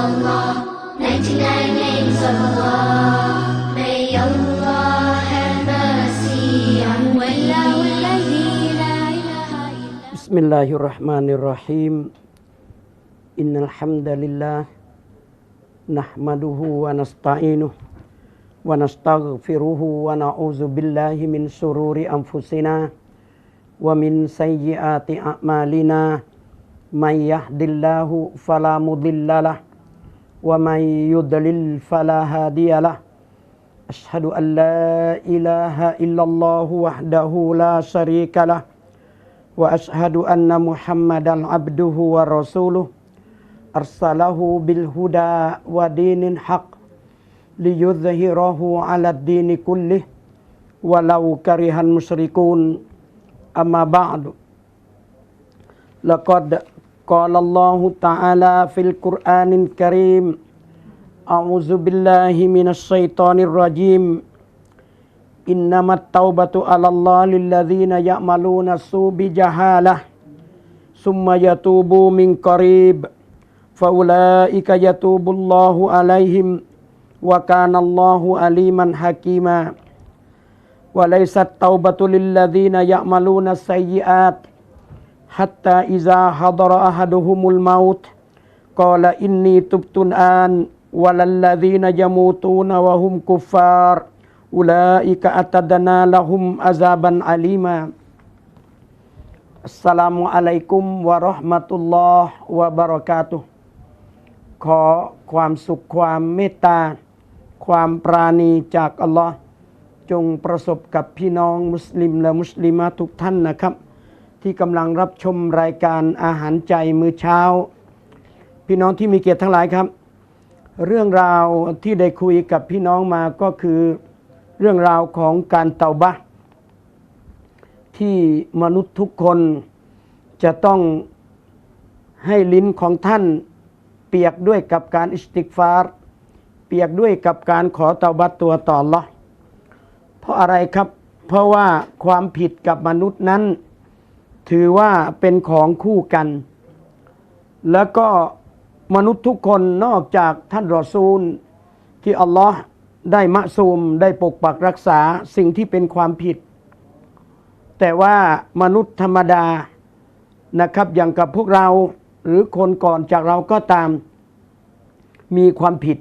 Allah, 99 names of Allah. May Allah have mercy on me. بسم الله الرحمن الرحيم إن الحمد لله نحمده ونستعينه ونستغفره ونعوذ بالله من شرور أنفسنا ومن سيئات أعمالنا من يهد الله فلا مضل له ومن يضلل فلا هادي له. أشهد أن لا إله إلا الله وحده لا شريك له. وأشهد أن محمدا عبده ورسوله. أرسله بالهدى ودين الحق ليظهره على الدين كله. ولو كره المشركون. أما بعد. لقد قال الله تعالى في القرآن الكريم أعوذ بالله من الشيطان الرجيم. إنما التوبة على الله للذين يعملون السوء بجهالة ثم يتوبوا من قريب فأولئك يتوب الله عليهم وكان الله عليما حكيما. وليست التوبة للذين يعملون السيئات حتى إذا حضر أحدهم الموت قال إني تبت الآن ولا الذين يموتون وهم كفار أولئك أتدنا لهم عذابا عليما السلام عليكم ورحمة الله وبركاته ขอความสุขความเมตตา ความปราณีจากอัลลอฮ์จงประสบกับพี่น้องมุสลิมและมุสลิมะทุกท่านนะครับ ที่กำลังรับชมรายการอาหารใจมื้อเช้า พี่น้องที่มีเกียรติทั้งหลายครับ เรื่องราวที่ได้คุยกับพี่น้องมาก็คือเรื่องราวของการเตาบะที่มนุษย์ทุกคนจะต้องให้ลิ้นของท่านเปียกด้วยกับการอิสติกฟาร เปียกด้วยกับการขอเตาบัตตัวต่อละเพราะอะไรครับ เพราะว่าความผิดกับมนุษย์นั้น ถือว่าเป็นของคู่กัน แล้วก็มนุษย์ทุกคนนอกจากท่านรอซูล ที่อัลลอฮ์ได้มะซูมได้ปกปักรักษาสิ่งที่เป็นความผิด แต่ว่ามนุษย์ธรรมดานะครับอย่างกับพวกเราหรือคนก่อนจากเราก็ตามมีความผิด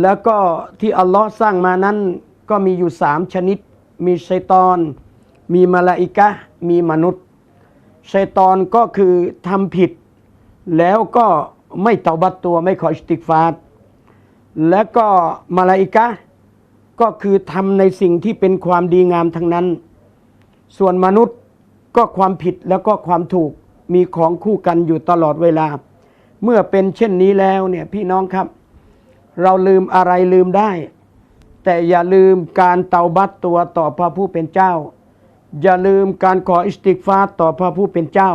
แล้วก็ที่อัลลอฮ์สร้างมานั้นก็มีอยู่สามชนิด มีชัยตอน มีมาลาอิกะ มีมนุษย์ ชัยตอนก็คือทำผิด แล้วก็ไม่เตาบัตตัวไม่ขออิสติกฟาร์และก็มาลาอิกะก็คือทำในสิ่งที่เป็นความดีงามทั้งนั้น ส่วนมนุษย์ก็ความผิดแล้วก็ความถูกมีของคู่กันอยู่ตลอดเวลา เมื่อเป็นเช่นนี้แล้วเนี่ยพี่น้องครับ เราลืมอะไรลืมได้ แต่อย่าลืมการเตาบัตตัวต่อพระผู้เป็นเจ้า อย่าลืมการขออิสติกฟาต่อพระผู้เป็นเจ้า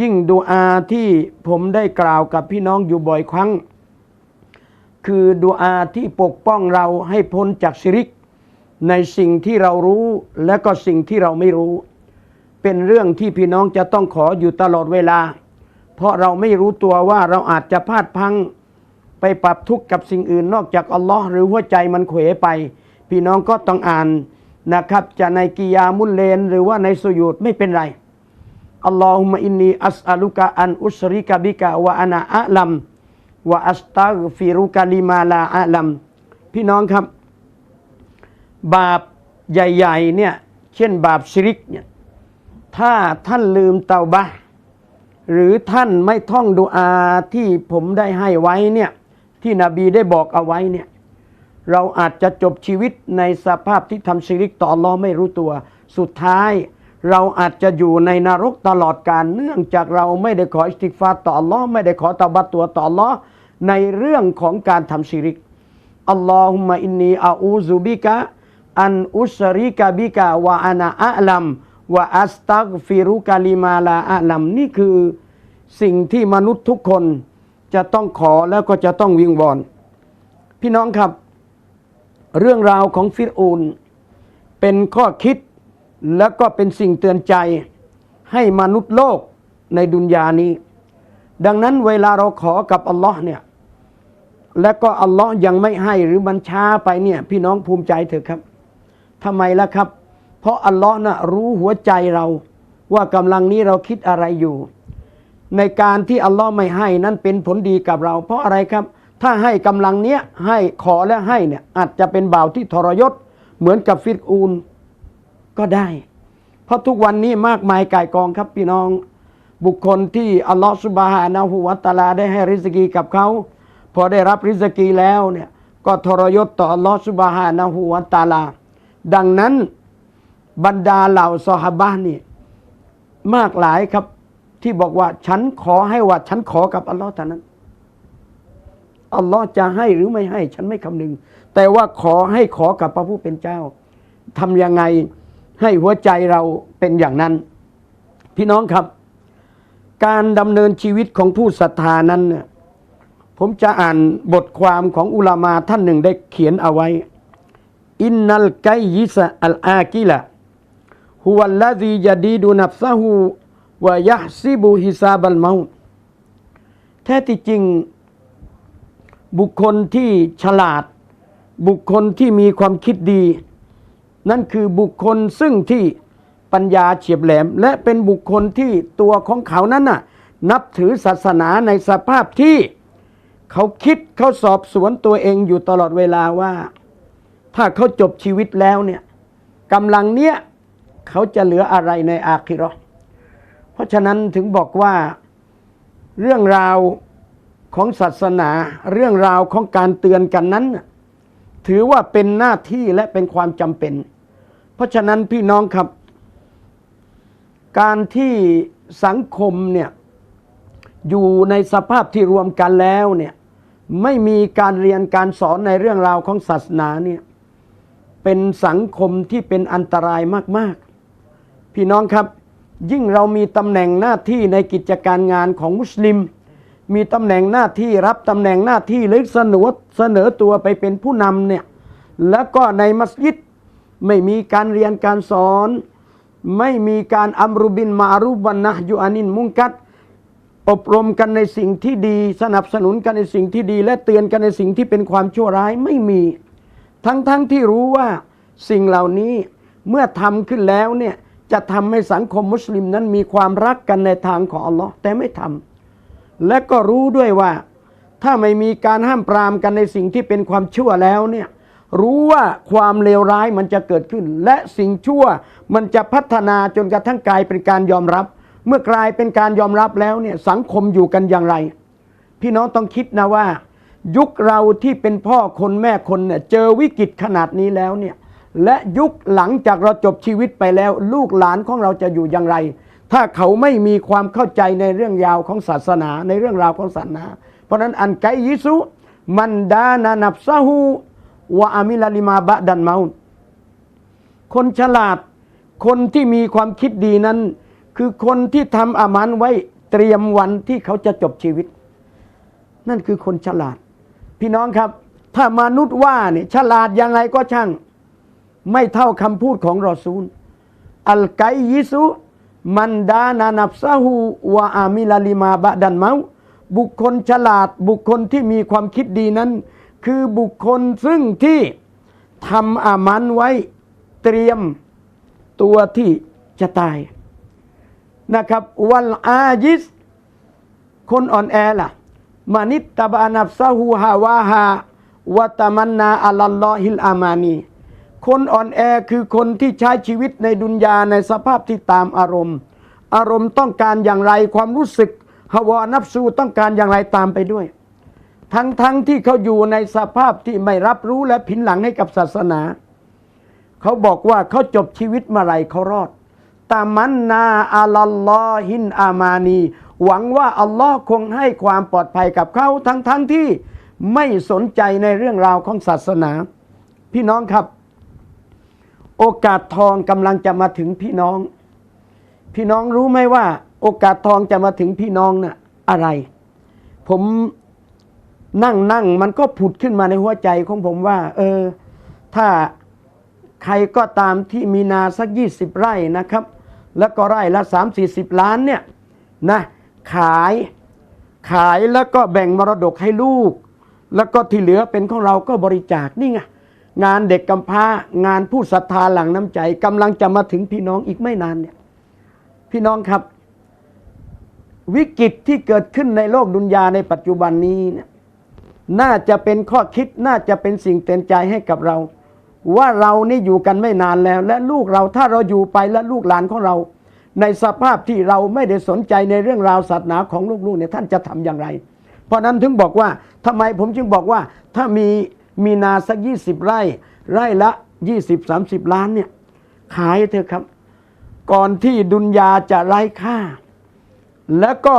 ยิ่งดูอาที่ผมได้กล่าวกับพี่น้องอยู่บ่อยครั้ง คือดูอาที่ปกป้องเราให้พ้นจากชิริก ในสิ่งที่เรารู้และก็สิ่งที่เราไม่รู้ เป็นเรื่องที่พี่น้องจะต้องขออยู่ตลอดเวลา เพราะเราไม่รู้ตัวว่าเราอาจจะพลาดพังไปปรับทุกข์กับสิ่งอื่นนอกจากอัลลอฮ์หรือหัวใจมันเขวไป พี่น้องก็ต้องอ่าน นะครับ จะในกิยามุลเลน หรือว่าในสุยูดไม่เป็นไรอัลลอฮุมะอินนีอัสอาลุกะอันอุสริกะบิกะวะอานาอะลัมวะอัสตักฟิรุกะลิมาลาอะลัมพี่น้องครับ บาปใหญ่ๆเนี่ยเช่นบาปชิริกเนี่ยถ้าท่านลืมเตาบะห์หรือท่านไม่ท่องดูอาที่ผมได้ให้ไว้เนี่ยที่นบีได้บอกเอาไว้เนี่ย เราอาจจะจบชีวิตในสภาพที่ทำชิริกต่ออัลลอไม่รู้ตัว สุดท้ายเราอาจจะอยู่ในนรกตลอดกาลเนื่องจากเราไม่ได้ขออิสติฟาต่ออัลลอไม่ได้ขอตาบัตตัวต่ออัลลอในเรื่องของการทำชิริกอัลลอฮุมะอินนีอาอูซุบิกะอันอุสริกะบิกะวะอานาอะลัมวะอัสตักฟิรุกะลิมาลาอะลัมนี่คือสิ่งที่มนุษย์ทุกคนจะต้องขอแล้วก็จะต้องวิงวอน พี่น้องครับ เรื่องราวของฟิรอูนเป็นข้อคิดแล้วก็เป็นสิ่งเตือนใจให้มนุษย์โลกในดุนยานี้ ดังนั้นเวลาเราขอกับอัลลอฮ์เนี่ยและก็อัลลอฮ์ยังไม่ให้หรือมันช้าไปเนี่ยพี่น้องภูมิใจเถอะครับทำไมล่ะครับ เพราะอัลลอฮ์น่ะรู้หัวใจเราว่ากำลังนี้เราคิดอะไรอยู่ ในการที่อัลลอฮ์ไม่ให้นั้นเป็นผลดีกับเรา เพราะอะไรครับ ถ้าให้กำลังเนี้ยให้ขอและให้เนี่ยอาจจะเป็นบ่าวที่ทรยศ เหมือนกับฟิรอูนก็ได้ เพราะทุกวันนี้มากมายก่ายกองครับพี่น้อง บุคคลที่อัลลอฮฺสุบฮานะฮูวะตาลาได้ให้ริสกีกับเขาพอได้รับริสกีแล้วเนี่ยก็ทรยศต่ออัลลอฮฺสุบฮานะฮูวะตาลา ดังนั้นบรรดาเหล่าซอฮาบะนี่มากหลายครับที่บอกว่าฉันขอให้ว่าฉันขอกับอัลลอฮ์เท่านั้น อัลลอฮ์จะให้หรือไม่ให้ ฉันไม่คำนึง แต่ว่าขอให้ขอกับพระผู้เป็นเจ้าทำยังไงให้หัวใจเราเป็นอย่างนั้น พี่น้องครับ การดำเนินชีวิตของผู้ศรัทธานั้น ผมจะอ่านบทความของอุลามาท่านหนึ่งได้เขียนเอาไว้ อินนัลไกยิสอัลอากิละฮุวัลลาซียดีดูนับซะฮูวะยะซิบุฮิซาบัลเมาแท้ที่จริง บุคคลที่ฉลาด บุคคลที่มีความคิดดี นั่นคือบุคคลซึ่งที่ปัญญาเฉียบแหลม และเป็นบุคคลที่ตัวของเขานั้นน่ะนับถือศาสนาในสภาพที่เขาคิดเขาสอบสวนตัวเองอยู่ตลอดเวลาว่า ถ้าเขาจบชีวิตแล้วเนี่ยกำลังเนี้ยเขาจะเหลืออะไรในอาคิราะห์เพราะฉะนั้นถึงบอกว่าเรื่องราว ของศาสนาเรื่องราวของการเตือนกันนั้น ถือว่าเป็นหน้าที่และเป็นความจำเป็น เพราะฉะนั้นพี่น้องครับ การที่สังคมเนี่ยอยู่ในสภาพที่รวมกันแล้วเนี่ยไม่มีการเรียนการสอนในเรื่องราวของศาสนาเนี่ยเป็นสังคมที่เป็นอันตรายมาก ๆ พี่น้องครับ ยิ่งเรามีตำแหน่งหน้าที่ในกิจการงานของมุสลิม มีตำแหน่งหน้าที่รับตำแหน่งหน้าที่หรือเสนอเสนอตัวไปเป็นผู้นำเนี่ยแล้วก็ในมัสยิดไม่มีการเรียนการสอน ไม่มีการอัมรุบินมารุบันนะยูอานินมุงกัดอบรมกันในสิ่งที่ดี สนับสนุนกันในสิ่งที่ดี และเตือนกันในสิ่งที่เป็นความชั่วร้ายไม่มี ทั้งๆทที่รู้ว่าสิ่งเหล่านี้เมื่อทำขึ้นแล้วเนี่ยจะทำให้สังคมมุสลิมนั้นมีความรักกันในทางของอัลลอฮ์แต่ไม่ทำ และก็รู้ด้วยว่า ถ้าไม่มีการห้ามปรามกันในสิ่งที่เป็นความชั่วแล้วเนี่ยรู้ว่าความเลวร้ายมันจะเกิดขึ้น และสิ่งชั่วมันจะพัฒนาจนกระทั่งกลายเป็นการยอมรับ เมื่อกลายเป็นการยอมรับแล้วเนี่ยสังคมอยู่กันอย่างไร พี่น้องต้องคิดนะว่า ยุคเราที่เป็นพ่อคนแม่คนเนี่ยเจอวิกฤตขนาดนี้แล้วเนี่ยและยุคหลังจากเราจบชีวิตไปแล้ว ลูกหลานของเราจะอยู่อย่างไร ถ้าเขาไม่มีความเข้าใจในเรื่องยาวของศาสนาในเรื่องราวของศาสนา เพราะนั้นอันไกยิสุมันดานานับซาหูวะอามิลาลิมาบะดันมาต์คนฉลาด คนที่มีความคิดดีนั้น คือคนที่ทำอามันไว้เตรียมวันที่เขาจะจบชีวิต นั่นคือคนฉลาด พี่น้องครับ ถ้ามนุษย์ว่าเนี่ยฉลาดยังไงก็ช่าง ไม่เท่าคำพูดของรอซูล อัลไกยิสุ มันดานานับซาหูวะอามิลาลิมาบะดันเมาบุคคลฉลาดบุคคลที่มีความคิดดีนั้น คือบุคคลซึ่งที่ทำอามันไว้เตรียมตัวที่จะตายนะครับวัลอายิส คนอ่อนแอล่ะมานิตตบานับซาฮูฮาวาฮาวะตามันนาอัลลอฮิลอามานี คนอ่อนแอคือคนที่ใช้ชีวิตในดุนยาในสภาพที่ตามอารมณ์ อารมณ์ต้องการอย่างไรความรู้สึกฮาวานับซูต้องการอย่างไรตามไปด้วย ทั้งทั้งที่เขาอยู่ในสภาพที่ไม่รับรู้และผินหลังให้กับศาสนา เขาบอกว่าเขาจบชีวิตเมื่อไรเขารอดตามันนาอัลลอฮินอามานี หวังว่าอัลลอฮ์คงให้ความปลอดภัยกับเขาทั้งทั้งที่ไม่สนใจในเรื่องราวของศาสนา พี่น้องครับ โอกาสทองกำลังจะมาถึงพี่น้อง พี่น้องรู้ไหมว่า โอกาสทองจะมาถึงพี่น้องน่ะอะไร ผมนั่งนั่งมันก็ผุดขึ้นมาในหัวใจของผมว่า เออ ถ้าใครก็ตามที่มีนาสักยี่สิบไร่นะครับ แล้วก็ไร่ละสามสี่สิบล้านเนี่ยนะขายขายแล้วก็แบ่งมรดกให้ลูก แล้วก็ที่เหลือเป็นของเราก็บริจาคนี่ไง งานเด็กกำพร้างานผู้ศรัทธาหลังน้ำใจกำลังจะมาถึงพี่น้องอีกไม่นานเนี่ยพี่น้องครับ วิกฤตที่เกิดขึ้นในโลกดุนยาในปัจจุบันนี้เนี่ยน่าจะเป็นข้อคิดน่าจะเป็นสิ่งเตือนใจให้กับเรา ว่าเรานี่อยู่กันไม่นานแล้ว และลูกเราถ้าเราอยู่ไปและลูกหลานของเรา ในสภาพที่เราไม่ได้สนใจในเรื่องราวศาสนาของลูกๆเนี่ยท่านจะทำอย่างไร เพราะนั้นถึงบอกว่าทำไมผมจึงบอกว่าถ้ามี มีนาสักยี่สิบไร่ ไร่ละยี่สิบสามสิบล้านเนี่ยขายเถอะครับ ก่อนที่ดุนยาจะไร้ค่า แล้วก็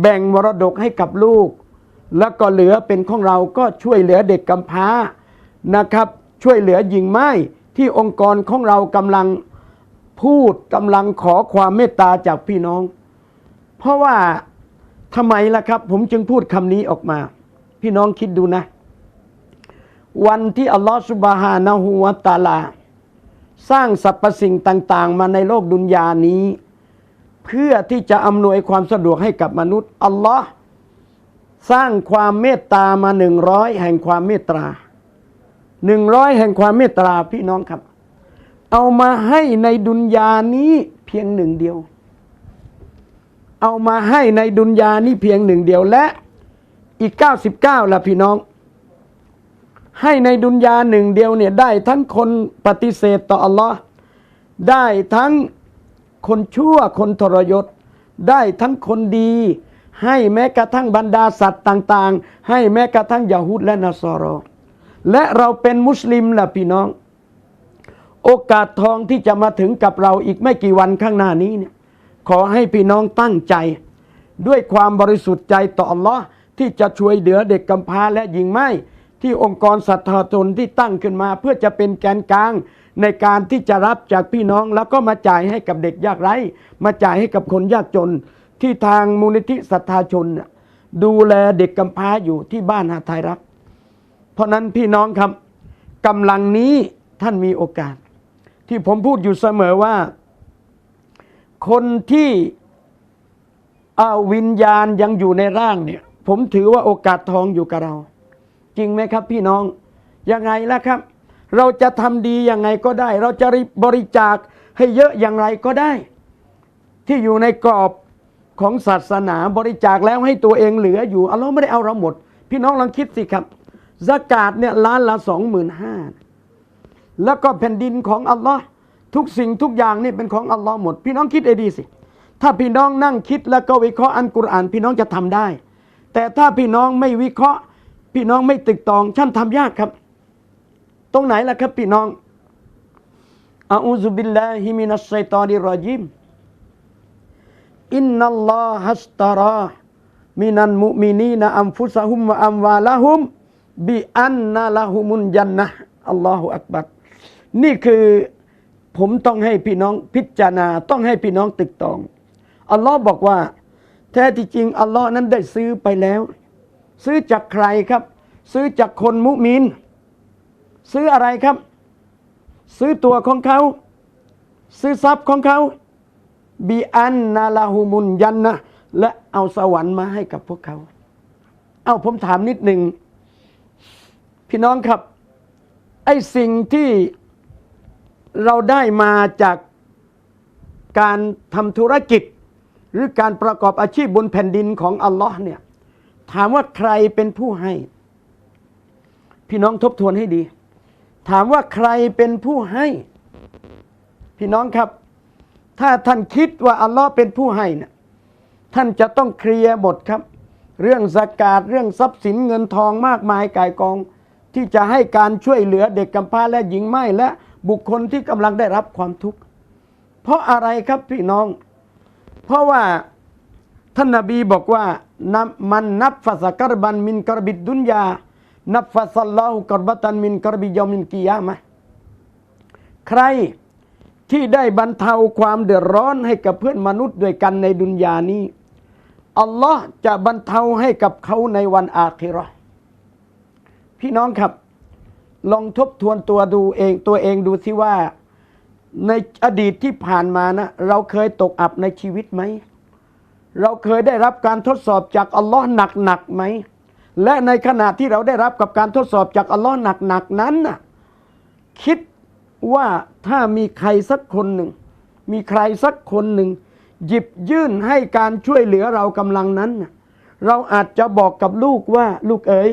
แบ่งมรดกให้กับลูก แล้วก็เหลือเป็นของเราก็ช่วยเหลือเด็กกำพร้านะครับ ช่วยเหลือหญิงไม้ที่องค์กรของเรากำลังพูดกำลังขอความเมตตาจากพี่น้อง เพราะว่าทำไมล่ะครับ ผมจึงพูดคำนี้ออกมา พี่น้องคิดดูนะ วันที่อัลลอฮฺสุบฮานะฮูวะตาลา สร้างสรรพสิ่งต่าง ๆ มาในโลกดุนยานี้ เพื่อที่จะอำนวยความสะดวกให้กับมนุษย์อัลลอฮ์สร้างความเมตตามาหนึ่งร้อยแห่งความเมตตาหนึ่งร้อยแห่งความเมตตาพี่น้องครับ เอามาให้ในดุนยานี้เพียงหนึ่งเดียว เอามาให้ในดุนยานี้เพียงหนึ่งเดียวและอีก 99ล่ะพี่น้อง ให้ในดุนยาหนึ่งเดียวเนี่ยได้ทั้งคนปฏิเสธต่ออัลลอฮ์ได้ทั้งคนชั่วคนทรยศ ได้ทั้งคนดี ให้แม้กระทั่งบรรดาสัตว์ต่าง ๆ ให้แม้กระทั่งยาฮูดและนัสรอและเราเป็นมุสลิมล่ะพี่น้อง โอกาสทองที่จะมาถึงกับเราอีกไม่กี่วันข้างหน้านี้เนี่ยขอให้พี่น้องตั้งใจ ด้วยความบริสุทธิ์ใจต่ออัลลอฮ์ที่จะช่วยเหลือเด็กกำพร้าและหญิงไม้ ที่องค์กรศรัทธาชนที่ตั้งขึ้นมา เพื่อจะเป็นแกนกลางในการที่จะรับจากพี่น้องแล้วก็มาจ่ายให้กับเด็กยากไร้ มาจ่ายให้กับคนยากจน ที่ทางมูลนิธิศรัทธาชน ดูแลเด็กกำพร้าอยู่ที่บ้านหาไทยรัก เพราะนั้นพี่น้องครับกำลังนี้ท่านมีโอกาส ที่ผมพูดอยู่เสมอว่า คนที่อาวิญญาณยังอยู่ในร่างเนี่ย ผมถือว่าโอกาสทองอยู่กับเรา จริงไหมครับ พี่น้องยังไงล่ะครับ เราจะทำดียังไงก็ได้ เราจะบริจาคให้เยอะอย่างไรก็ได้ ที่อยู่ในกรอบของศาสนาบริจาคแล้วให้ตัวเองเหลืออยู่อัลลอฮ์ไม่ได้เอาเราหมด พี่น้องลองคิดสิครับสกาดเนี่ยล้านละสองหมื่นห้าแล้วก็แผ่นดินของอัลลอฮ์ทุกสิ่งทุกอย่างนี่เป็นของอัลลอฮ์หมด พี่น้องคิดไอ้ดีสิ ถ้าพี่น้องนั่งคิดแล้วก็วิเคราะห์อันกุรอาน พี่น้องจะทำได้ แต่ถ้าพี่น้องไม่วิเคราะห์ พี่น้องไม่ตึกตองท่านทำยากครับ ตรงไหนล่ะครับ พี่น้องอาอูซุบิลลาฮิมินัสไซตานิรรจิมอินนัลลอฮัสตารามินันมุมินีนอัมฟุสะฮุมวะอัมวาละฮุมบิอันนาละฮุมุนยันนะอัลลอฮฺอักบัรนี่คือผมต้องให้พี่น้องพิจารณาต้องให้พี่น้องตึกตอง อัลลอฮ์บอกว่า แท้ที่จริง อัลลอฮ์นั้นได้ซื้อไปแล้ว ซื้อจากใครครับ ซื้อจากคนมุมิน ซื้ออะไรครับ ซื้อตัวของเขา ซื้อทรัพย์ของเขาบีอันนาลาหูมุนยันนะและเอาสวรรค์มาให้กับพวกเขา เอาผมถามนิดหนึ่ง พี่น้องครับ ไอ้สิ่งที่เราได้มาจากการทำธุรกิจ หรือการประกอบอาชีพบนแผ่นดินของอัลลอฮ์เนี่ย ถามว่าใครเป็นผู้ให้ พี่น้องทบทวนให้ดี ถามว่าใครเป็นผู้ให้ พี่น้องครับ ถ้าท่านคิดว่าอัลลอฮ์เป็นผู้ให้นะท่านจะต้องเคลียร์หมดครับ เรื่องสกาดเรื่องทรัพย์สินเงินทองมากมายกายกอง ที่จะให้การช่วยเหลือเด็กกำพร้าและหญิงไม้และบุคคลที่กำลังได้รับความทุกข์เพราะอะไรครับพี่น้อง เพราะว่า ท่านนบีบอกว่านับมันนับฟาสกรบันมินกรบิดดุนยา นับฟาสัลลอฮุกรบตันมินกรบิยอมินกิยามะใครที่ได้บรรเทาความเดือดร้อนให้กับเพื่อนมนุษย์ด้วยกันในดุนยานี้ อัลลอฮ์จะบรรเทาให้กับเขาในวันอาคิราะห์พี่น้องครับ ลองทบทวนตัวดูเองตัวเองดูสิว่า ในอดีตที่ผ่านมานะ เราเคยตกอับในชีวิตไหม เราเคยได้รับการทดสอบจากอัลลอฮ์หนักๆไหม และในขณะที่เราได้รับกับการทดสอบจากอัลลอฮ์หนักๆนั้นน่ะคิดว่าถ้ามีใครสักคนหนึ่ง มีใครสักคนหนึ่ง หยิบยื่นให้การช่วยเหลือเรากำลังนั้นน่ะเราอาจจะบอกกับลูกว่าลูกเอ๋ย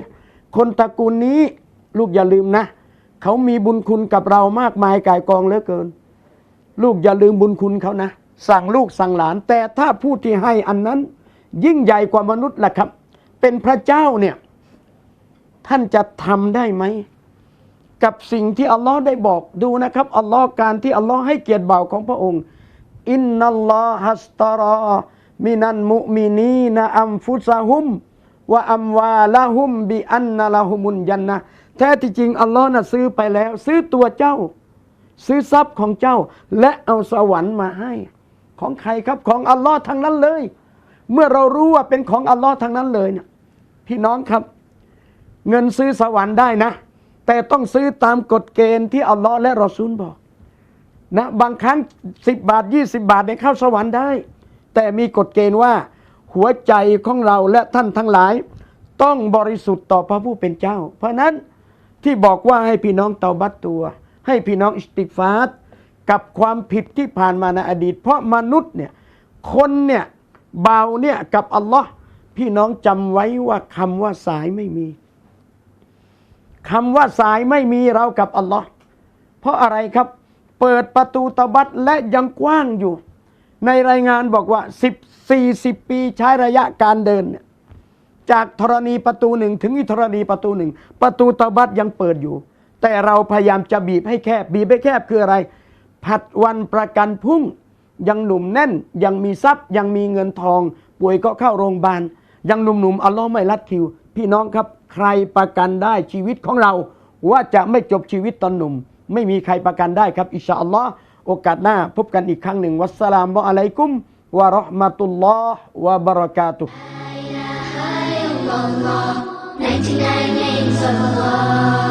คนตระกูลนี้ลูกอย่าลืมนะ เขามีบุญคุณกับเรามากมายกายกองเหลือเกิน ลูกอย่าลืมบุญคุณเขานะ สั่งลูกสั่งหลาน แต่ถ้าผู้ที่ให้อันนั้น ยิ่งใหญ่กว่ามนุษย์ล่ะครับ เป็นพระเจ้าเนี่ยท่านจะทำได้ไหม กับสิ่งที่อัลลอฮ์ได้บอกดูนะครับอัลลอฮ์การที่อัลลอฮ์ให้เกียรติบ่าวของพระองค์ อินนัลลอฮัสตารอมินันมุมินีนะอัมฟุซะฮุมวะอัมวาละฮุมบิอันนะละฮุมุนยันนะแท้ที่จริงอัลลอฮ์น่ะซื้อไปแล้ว ซื้อตัวเจ้า ซื้อทรัพย์ของเจ้า และเอาสวรรค์มาให้ ของใครครับของอัลลอฮ์ทั้งนั้นเลย เมื่อเรารู้ว่าเป็นของอัลลอฮ์ทั้งนั้นเลยเนี่ยพี่น้องครับ เงินซื้อสวรรค์ได้นะ แต่ต้องซื้อตามกฎเกณฑ์ที่อัลลอฮ์และรอซูลบอกนะบางครั้ง 10 บาท 20 บาทเนี่ยเข้าสวรรค์ได้ แต่มีกฎเกณฑ์ว่า หัวใจของเราและท่านทั้งหลาย ต้องบริสุทธิ์ต่อพระผู้เป็นเจ้า เพราะนั้นที่บอกว่าให้พี่น้องเตาบัตตัว ให้พี่น้องอิสติกฟาร์ กับความผิดที่ผ่านมาในอดีต เพราะมนุษย์เนี่ยคนเนี่ยเบาเนี่ยกับอัลลอฮ์พี่น้องจำไว้ว่าคำว่าสายไม่มีคำว่าสายไม่มีเรากับอัลลอฮ์เพราะอะไรครับ เปิดประตูตะบัตและยังกว้างอยู่ ในรายงานบอกว่า 10 40 ปีใช้ระยะการเดินเนี่ยจากธรณีประตูหนึ่งถึงอีธรณีประตูหนึ่งประตูตะบัตยังเปิดอยู่ แต่เราพยายามจะบีบให้แคบ บีบให้แคบคืออะไร ผัดวันประกันพรุ่ง ยังหนุ่มแน่น ยังมีทรัพย์ ยังมีเงินทอง ป่วยก็เข้าโรงพยาบาล ยังหนุ่มๆอัลลอฮ์ไม่รัดคิว พี่น้องครับ ใครประกันได้ชีวิตของเรา ว่าจะไม่จบชีวิตตอนหนุ่ม ไม่มีใครประกันได้ครับ อิชาอัลลอฮ์โอกาสหน้าพบกันอีกครั้งหนึ่ง วัสสลามุอะลัยกุมวะราะห์มะตุลลอฮ์วะบะเราะกาตุฮ์ 99 names of Allah